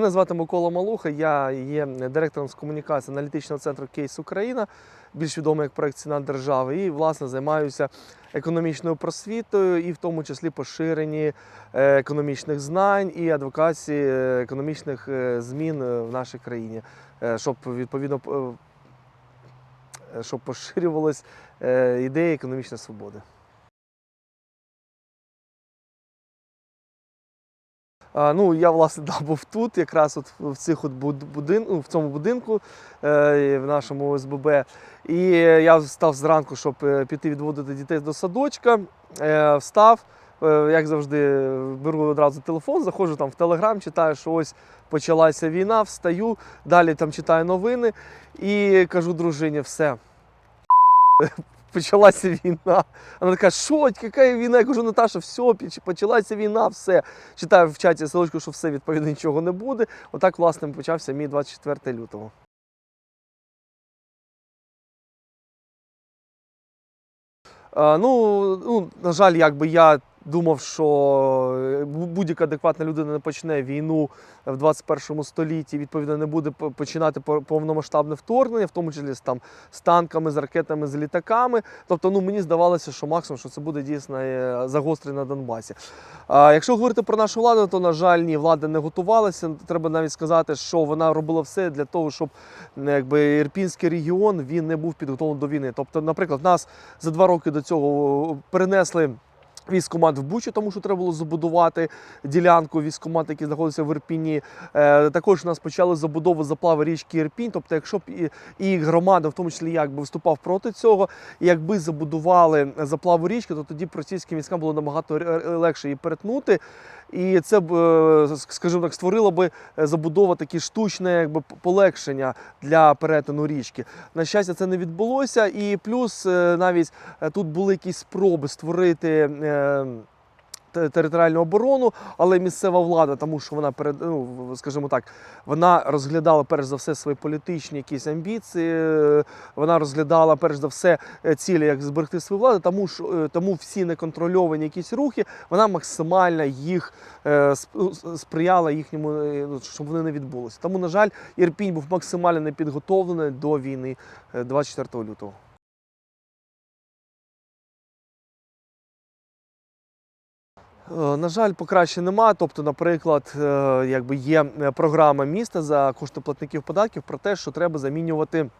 Мене звати Микола Малуха, я є директором з комунікації аналітичного центру Кейс Україна, більш відомий як проект Ціна держави, і власне займаюся економічною просвітою, і в тому числі поширенні е, економічних знань і адвокації е, економічних е, змін в нашій країні, щоб відповідно щоб поширювалась ідея економічної свободи. Ну, я власне да, був тут, якраз от в цих от буд- будин, ну, в цьому будинку е, в нашому ОСББ. І я встав зранку, щоб е, піти відводити дітей до садочка. Е, встав, як завжди, беру одразу телефон, заходжу там в Телеграм, читаю, що ось почалася війна, встаю, далі там читаю новини і кажу дружині, все. Почалася війна. Вона така, що, яка війна? Я кажу, Наташа, все, почалася війна, все. Читаю в чаті селочку, що все, відповідно, нічого не буде. Отак, власне, почався мій 24 лютого. Ну, ну, на жаль, якби я думав, що е, будь-яка адекватна людина не почне війну в 21 столітті, відповідно, не буде починати по- повномасштабне вторгнення, в тому числі там, з танками, з ракетами, з літаками. Тобто, ну, мені здавалося, що максимум, що це буде дійсно е, загострення на Донбасі. А якщо говорити про нашу владу, то, на жаль, ні, влада не готувалася. Треба навіть сказати, що вона робила все для того, щоб якби, Ірпінський регіон він не був підготовлений до війни. Тобто, наприклад, нас за два роки до цього перенесли. Військомат в Бучу, тому що треба було забудувати ділянку військомат, який знаходиться в Ірпіні. Е, також нас почали забудову заплави річки Ірпінь. Тобто, якщо б і, громада, в тому числі я, якби виступав проти цього, і якби забудували заплаву річки, то тоді б російським військам було набагато легше її перетнути. І це б, е, скажімо так, створило би е, забудова такі штучне якби, полегшення для перетину річки. На щастя, це не відбулося. І плюс навіть тут були якісь спроби створити. Е, те- Територіальну оборону, але місцева влада, тому що вона перед, ну, скажімо так, вона розглядала перш за все свої політичні якісь амбіції. Вона розглядала перш за все е, цілі, як зберегти свою владу, тому що е, тому всі неконтрольовані якісь рухи, вона максимально їх ну, сприяла їхньому, ну, щоб вони не відбулися. Тому, на жаль, Ірпінь був максимально не підготовлений до війни е, 24 лютого. На жаль, покраще нема. Тобто, наприклад, е, якби є е, програма міста за кошти платників податків про те, що треба замінювати.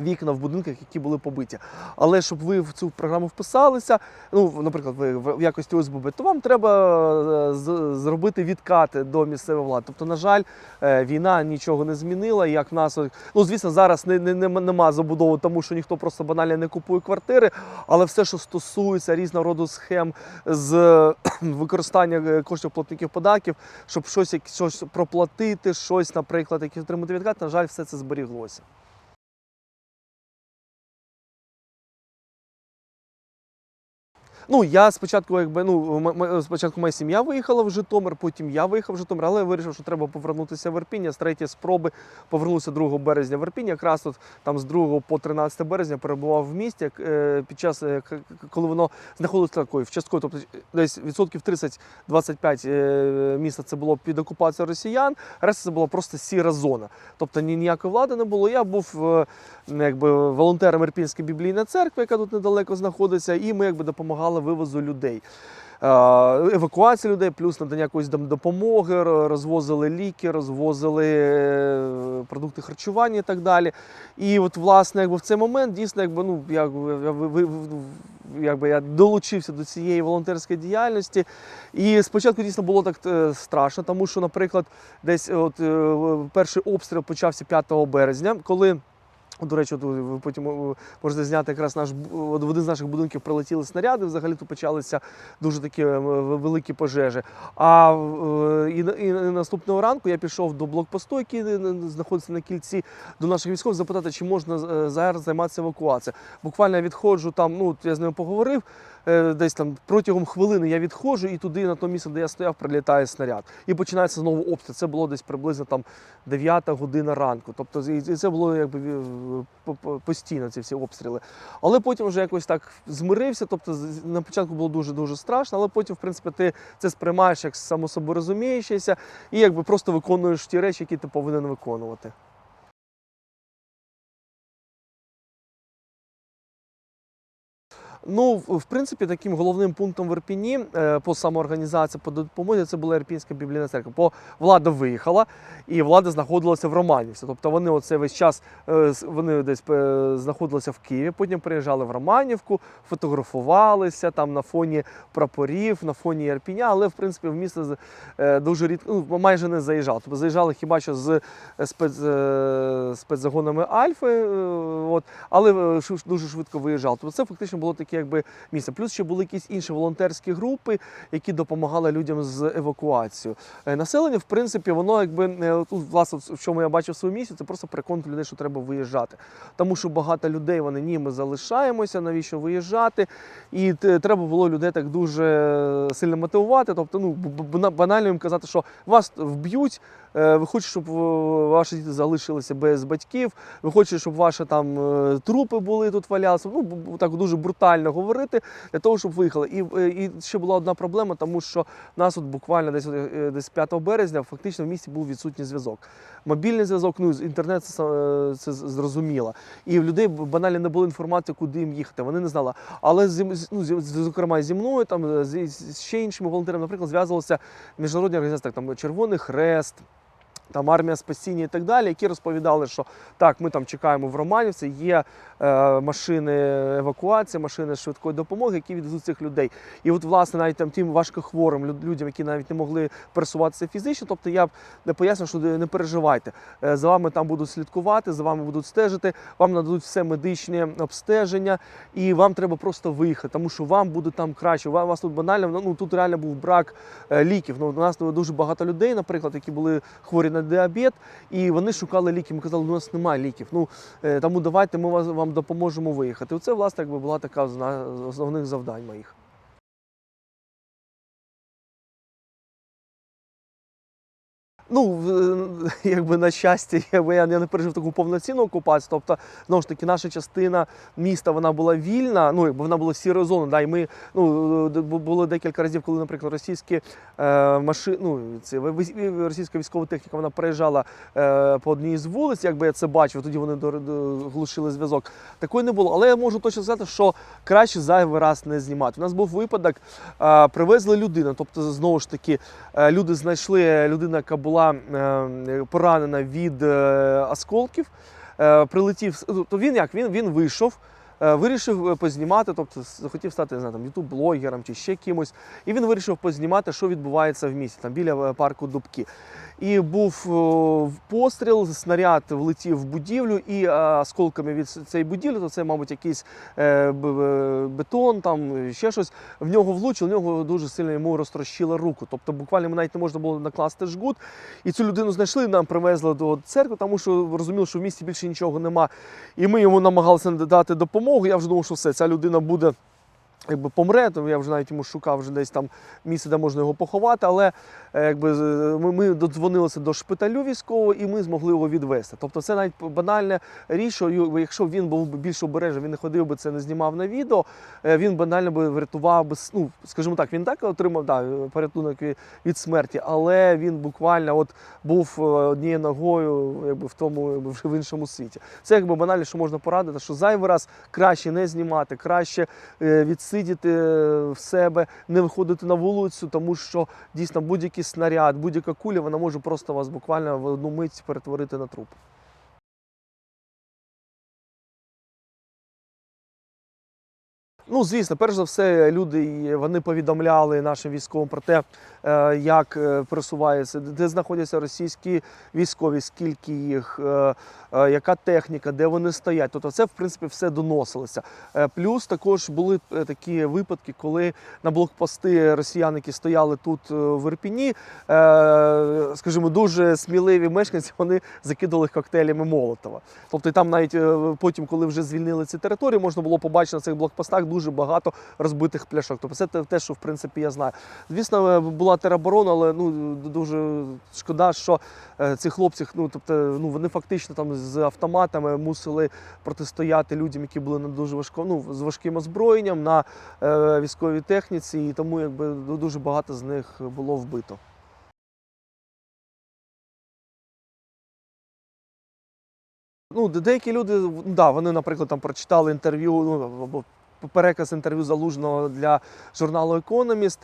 Вікна в будинках, які були побиті. Але щоб ви в цю програму вписалися, ну, наприклад, ви в якості ОСББ, то вам треба е, зробити відкати до місцевої влади. Тобто, на жаль, е, війна нічого не змінила. Як наслідок, ну звісно, зараз не, не, нема- нема забудови, тому що ніхто просто банально не купує квартири. Але все, що стосується різного роду схем з використання е, коштів платників податків, щоб щось, щось проплатити, щось, наприклад, якісь отримати відкат, на жаль, все це зберіглося. Ну, я спочатку, якби ну спочатку моя сім'я виїхала в Житомир, потім я виїхав в Житомир, але я вирішив, що треба повернутися в Ірпінь. З третьої спроби повернувся 2 березня в Ірпінь. Якраз от там з 2 по 13 березня перебував в місті е, під час, е, коли воно знаходилося такою в частково, тобто десь відсотків 30-25 е, міста це було під окупацією росіян, решта це була просто сіра зона. Тобто ні- ніякої влади не було. Я був якби волонтером Ірпінської біблійної церкви, яка тут недалеко знаходиться, і ми якби допомагали вивозу людей. Е, Евакуація людей, плюс надання якоїсь допомоги, розвозили ліки, розвозили е, продукти харчування і так далі. І от, власне, якби в цей момент дійсно, якби, ну, я, я, ви- ви- ви- якби я долучився до цієї волонтерської діяльності. І спочатку дійсно було так е, страшно, тому що, наприклад, десь от, перший обстріл почався 5 березня, коли. До речі, ви потім можете зняти якраз наш в один з наших будинків прилетіли снаряди. Взагалі тут почалися дуже такі е, великі пожежі. А е, і, і наступного ранку я пішов до блокпосту, який е, знаходиться на кільці, до наших військових, запитати, чи можна зараз займатися евакуацією. Буквально я відходжу там. Ну я з ними поговорив. Е, десь там протягом хвилини я відходжу, і туди, на то місце, де я стояв, прилітає снаряд. І починається знову обстріл. Це було десь приблизно там 9 година ранку. Тобто і це було якби е, по- по- постійно ці всі обстріли. Але потім вже якось так змирився. Тобто на початку було дуже дуже страшно, але потім, в принципі, ти це сприймаєш як само собою розуміючися, і якби просто виконуєш ті речі, які ти повинен виконувати. Ну, в принципі, таким головним пунктом в Ірпіні е, по самоорганізації, по допомозі, це була Ірпінська біблійна церква. Бо влада виїхала, і влада знаходилася в Романівці. Тобто вони оце весь час е, вони десь е, знаходилися в Києві, потім приїжджали в Романівку, фотографувалися там на фоні прапорів, на фоні Ірпіня, але в принципі в місто дуже рідко, ну, майже не заїжджали. Тобто заїжджали хіба що з спец, спецзагонами Альфи, от, але дуже швидко виїжджали. Тобто це фактично було таке якби місце. Плюс ще були якісь інші волонтерські групи, які допомагали людям з евакуацією. Е, Населення, в принципі, воно якби е, тут, власне, в чому я бачив свою місію, це просто переконати людей, що треба виїжджати. Тому що багато людей вони ні, ми залишаємося, навіщо виїжджати. І треба було людей так дуже сильно мотивувати. Тобто, ну банально їм казати, що вас вб'ють. Е, Ви хочете, щоб ваші діти залишилися без батьків, ви хочете, щоб ваші там е, трупи були тут валялися. Ну, так дуже брутально говорити для того, щоб виїхали. І, е, і ще була одна проблема, тому що нас от буквально десь, десь 5 березня фактично в місті був відсутній зв'язок. Мобільний зв'язок, ну інтернет це, це зрозуміло. І в людей банально не було інформації, куди їм їхати. Вони не знали. Але ну, зокрема зі мною, там з, ще іншими волонтерами, наприклад, зв'язувалися міжнародні організації, там Червоний Хрест. Там армія спасіння і так далі, які розповідали, що так, ми там чекаємо в Романівці, є е, машини евакуації, машини швидкої допомоги, які відвезуть цих людей. І от, власне, навіть там тим важкохворим людям, які навіть не могли пересуватися фізично, тобто я б не пояснюю, що не переживайте. Е, За вами там будуть слідкувати, за вами будуть стежити, вам нададуть все медичне обстеження, і вам треба просто виїхати, тому що вам буде там краще. У вас- тут банально, ну тут реально був брак е, ліків. Ну, у нас дуже багато людей, наприклад, які були хворі на діабет, і вони шукали ліки. Ми казали, у нас немає ліків. Ну е, тому давайте ми вам допоможемо виїхати. Оце, власне, якби була така на- з основних завдань моїх. Ну, якби на щастя, якби я не пережив таку повноцінну окупацію. Тобто, знову ж таки, наша частина міста вона була вільна, ну якби вона була сірою зоною. Да, і ми ну було декілька разів, коли, наприклад, російські е, машини, ну ви- російська військова техніка, вона проїжджала е, по одній з вулиць, якби я це бачив. Тоді вони до, глушили зв'язок. Такої не було. Але я можу точно сказати, що краще зайвий раз не знімати. У нас був випадок, е, привезли людину. Тобто, знову ж таки, е, люди знайшли людину, яка була е, поранена від е, осколків. Е, Прилетів, то він як? Він, він вийшов. е, Вирішив познімати, тобто захотів стати не знаю, там, ютуб-блогером чи ще кимось. І він вирішив познімати, що відбувається в місті, там біля парку Дубки. І був постріл, снаряд влетів в будівлю, і е, осколками від цієї будівлі, то це, мабуть, якийсь е, бетон, там ще щось. В нього влучило, в нього дуже сильно йому розтрощило руку. Тобто буквально йому навіть не можна було накласти жгут. І цю людину знайшли, нам привезли до церкви, тому що розуміли, що в місті більше нічого нема. І ми йому намагалися дати допомогу. Я вже думав, що все, ця людина буде. Якби помре, то я вже навіть йому шукав вже десь там місце, де можна його поховати. Але е, якби ми, ми додзвонилися до шпиталю військового і ми змогли його відвести. Тобто, це навіть банальна річ, що якщо він був більш обережний, він не ходив би це, не знімав на відео. е, Він банально би врятував би, ну скажімо так, він так отримав да, порятунок від смерті, але він буквально от був е, однією ногою, якби в тому, якби в іншому світі. Це якби банально, що можна порадити, що зайвий раз краще не знімати, краще е, відсидіти в себе, не виходити на вулицю, тому що дійсно будь-який снаряд, будь-яка куля, вона може просто вас буквально в одну мить перетворити на труп. Ну, звісно, перш за все, люди вони повідомляли нашим військовим про те, як е, просувається, де знаходяться російські військові, скільки їх, е, е, яка техніка, де вони стоять. Тобто це, в принципі, все доносилося. Е, Плюс також були е, такі випадки, коли на блокпости росіян, які стояли тут е, в Ірпіні, е, скажімо, дуже сміливі мешканці, вони закидали коктейлями Молотова. Тобто там навіть е, потім, коли вже звільнили ці території, можна було побачити на цих блокпостах дуже багато розбитих пляшок. Тобто це те- що в принципі я знаю. Звісно, е, була тероборона, але ну дуже шкода, що е, ці хлопці, ну тобто, ну вони фактично там з автоматами мусили протистояти людям, які були на дуже важко, ну з важким озброєнням на е, військовій техніці, і тому якби ну, дуже багато з них було вбито. Ну, деякі люди, да, вони, наприклад, там прочитали інтерв'ю, ну або переказ інтерв'ю залужного для журналу Економіст.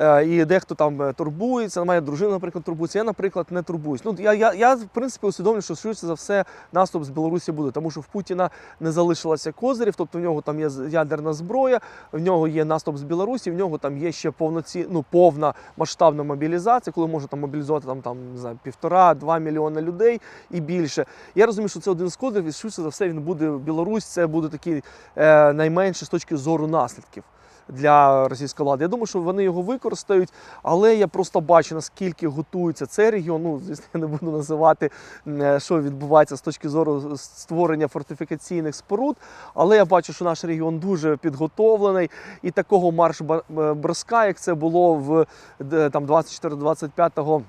Е, І дехто там е, турбується. Моя дружина, наприклад, турбується. Я, наприклад, не турбуюсь. Ну я, я, я в принципі усвідомлюю, що швидше за все наступ з Білорусі буде, тому що в Путіна не залишилося козирів, тобто в нього там є ядерна зброя, в нього є наступ з Білорусі, в нього там є ще повноці, ну, повна масштабна мобілізація, коли може там мобілізувати там, там півтора-два мільйони людей і більше. Я розумію, що це один з козирів, і швидше за все він буде Білорусь. Це буде такий е, найменше з точки зору наслідків. Для російської влади. Я думаю, що вони його використають, але я просто бачу, наскільки готується цей регіон. Ну, звісно, я не буду називати, е, що відбувається з точки зору створення фортифікаційних споруд. Але я бачу, що наш регіон дуже підготовлений, і такого марш е, броска, як це було в де, там 24-25 е,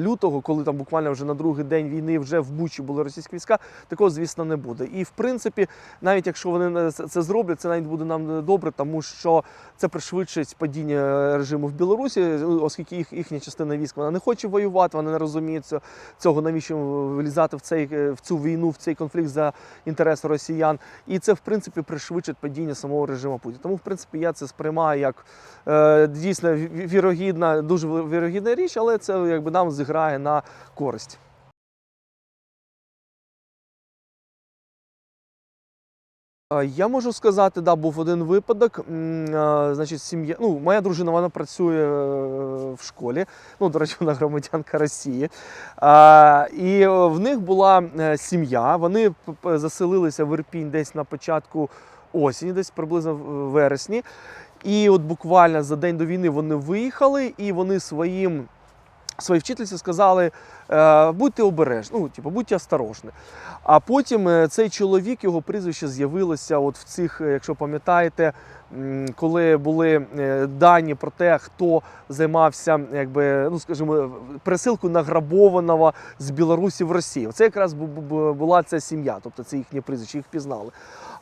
лютого, коли там буквально вже на другий день війни вже в Бучі були російські війська, такого, звісно, не буде. І в принципі, навіть якщо вони це це зроблять, це навіть буде нам добре, тому що це пришвидшить падіння режиму в Білорусі, оскільки їх їхня частина військ вона не хоче воювати, вони не розуміють цього- навіщо влізати в цей е, в цю війну, в цей конфлікт за інтереси росіян. І це в принципі пришвидшить падіння самого режиму Путіна. Тому, в принципі, я це сприймаю як е, дійсно вірогідна, дуже вірогідна річ, але це якби нам зіграє на користь. Е, Я можу сказати, да, був один випадок. Е, Значить, сім'я. Ну, моя дружина вона працює е, в школі. Ну, до речі, вона громадянка Росії. І в них була сім'я. Вони заселилися в Ірпінь десь на початку осені, десь приблизно в вересні. І от буквально за день до війни вони виїхали, і вони своїм своїй вчительці сказали: е, будьте обережні, ну, типу, будьте осторожні. А потім е, цей чоловік, його прізвище з'явилося от в цих, е, якщо пам'ятаєте, коли були дані про те, хто займався, якби, ну скажімо, пересилкою награбованого з Білорусі в Росію. Це якраз бу- бу- бу- була ця сім'я, тобто це їхнє прізвище, їх пізнали.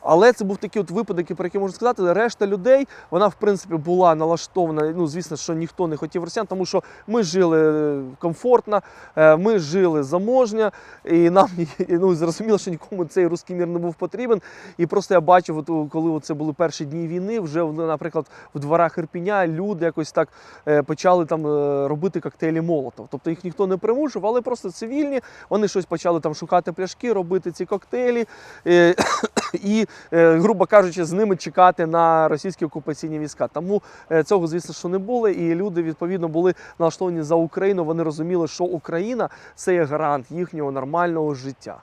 Але це був такий от випадок, про який можна сказати, решта людей, вона в принципі була налаштована. Ну, звісно, що ніхто не хотів росіян, тому що ми жили е, комфортно, е, ми жили заможня, і нам ну, зрозуміло, що нікому цей русський мір не був потрібен. І просто я бачив, от, коли це були перші дні війни, вже наприклад, в дворах Ірпіня люди якось так е, почали там робити коктейлі Молотов. Тобто їх ніхто не примушував, але просто цивільні. Вони щось почали там шукати пляшки, робити ці коктейлі. І, грубо кажучи, з ними чекати на російські окупаційні війська. Тому е, цього, звісно, що не було. І люди відповідно були налаштовані за Україну. Вони розуміли, що Україна це є гарант їхнього нормального життя.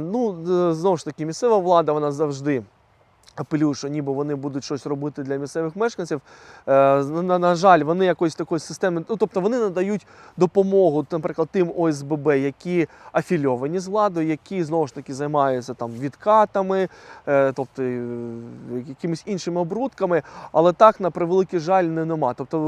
Ну, е, знову ж таки, місцева влада вона завжди. Апелюю, що ніби вони будуть щось робити для місцевих мешканців. Е, на, на жаль, вони якоїсь такої системи, ну тобто вони надають допомогу, наприклад, тим ОСББ, які афільовані з владою, які знову ж таки займаються там відкатами, е, тобто е, якимись іншими обрудками. Але так, на превеликий жаль, не нема. Тобто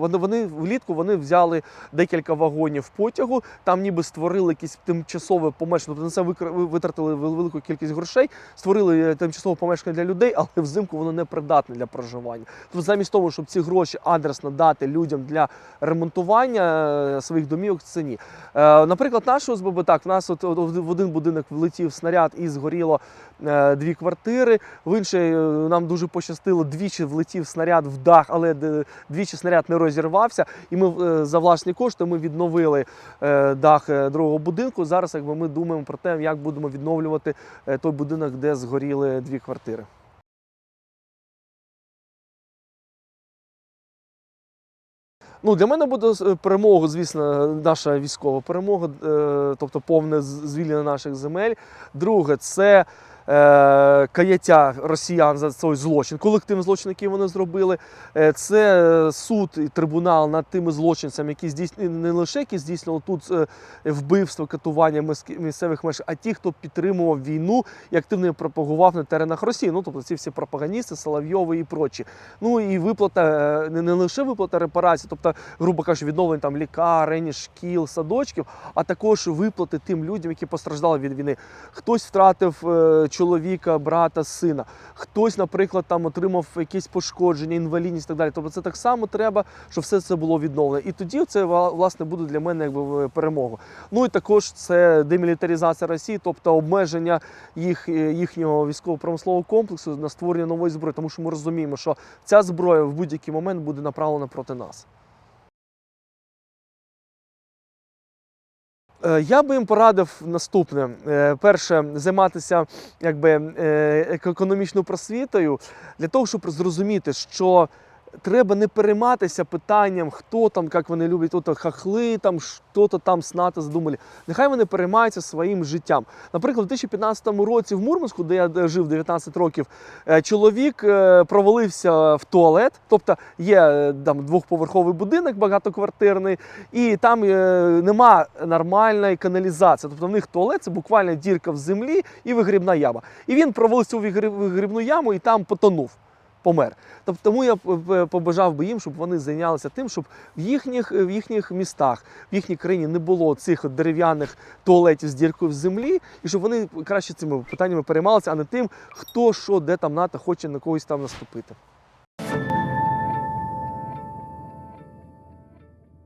вони, вони влітку вони взяли декілька вагонів потягу, там ніби створили якісь тимчасове помешкання, тобто на це витратили велику кількість грошей, створили тимчасове помешкання для людей, але взимку воно не придатне для проживання. Тобто замість того, щоб ці гроші адресно дати людям для ремонтування е, своїх домівок, це ні. Е, Наприклад, наш ОСББ, так, в нас от, в один будинок влетів снаряд і згоріло е, дві квартири. В інший е, нам дуже пощастило, двічі влетів снаряд в дах, але двічі снаряд не розірвався. І ми за власні кошти ми відновили дах другого будинку. Зараз якби ми думаємо про те, як будемо відновлювати той будинок, де згоріли дві квартири. Ну, для мене буде е, перемога, звісно, наша військова перемога, е, тобто повне звільнення наших земель. Друге, це каяття росіян за цей злочин, колективний злочин, який вони зробили. Е, це е, суд і трибунал над тими злочинцями, які здійснювали не лише які здійснювали тут е, вбивство, катування місцевих мешканців, а ті, хто підтримував війну і активно пропагував на теренах Росії. Ну, тобто ці всі пропагандісти, Соловйови і прочі. Ну і виплата е, не, лише виплата репарацій, тобто, грубо кажучи, відновлення там лікарень, шкіл, садочків, а також виплати тим людям, які постраждали від війни. Хтось втратив е, чоловіка, брата, сина, хтось, наприклад, там отримав якісь пошкодження, інвалідність і так далі. Тобто це так само треба, щоб все це було відновлено. І тоді це власне буде для мене якби перемогою. Ну і також це демілітаризація Росії, тобто обмеження їх, е, їхнього військово-промислового комплексу на створення нової зброї, тому що ми розуміємо, що ця зброя в будь-який момент буде направлена проти нас. Я би їм порадив наступне: Е, перше, займатися якби е, економічною просвітою для того, щоб зрозуміти, що треба не перейматися питанням, хто там, як вони люблять, ото хахли, там що-то там снати задумали. Нехай вони переймаються своїм життям. Наприклад, у 2015 році в Мурманську, де я жив 19 років, е, чоловік е, провалився в туалет. Тобто є е, там двохповерховий будинок багатоквартирний, і там нема нормальної каналізації. Тобто в них туалет це буквально дірка в землі і вигрібна яма. І він провалився у вигріб- вигрібну яму і там потонув. Помер. Тобто тому я побажав би їм, щоб вони зайнялися тим, щоб в їхніх, в їхніх містах, в їхній країні не було цих дерев'яних туалетів з діркою в землі, і щоб вони краще цими питаннями переймалися, а не тим, хто що, де там НАТО хоче на когось там наступити.